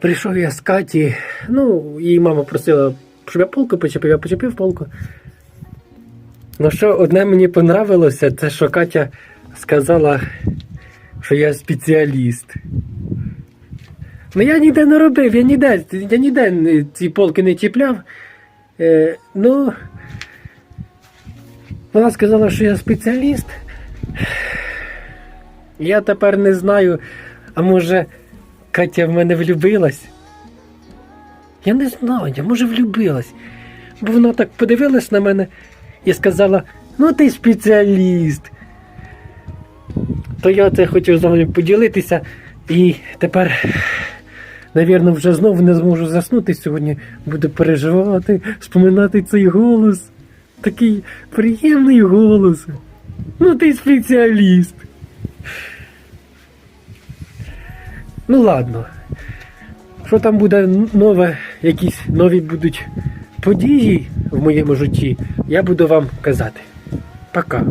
Прийшов я з Каті, ну, її мама просила, щоб я полку почепив, я почепив полку. Ну що, одне мені понравилося, це що Катя сказала, що я спеціаліст. Ну я ніде не робив, я ніде, я ніде ці полки не чіпляв. Е, ну, вона сказала, що я спеціаліст. Я тепер не знаю, а може Катя в мене влюбилась? Я не знаю, може влюбилась. Бо вона так подивилась на мене і сказала: ну ти спеціаліст. То я це хотів з вами поділитися і тепер, навірно, вже знову не зможу заснути сьогодні. Буду переживати, споминати цей голос. Такий приємний голос. Ну ти спеціаліст. Ну ладно. Що там буде нове, якісь нові будуть події в моєму житті, я буду вам казати. Пока.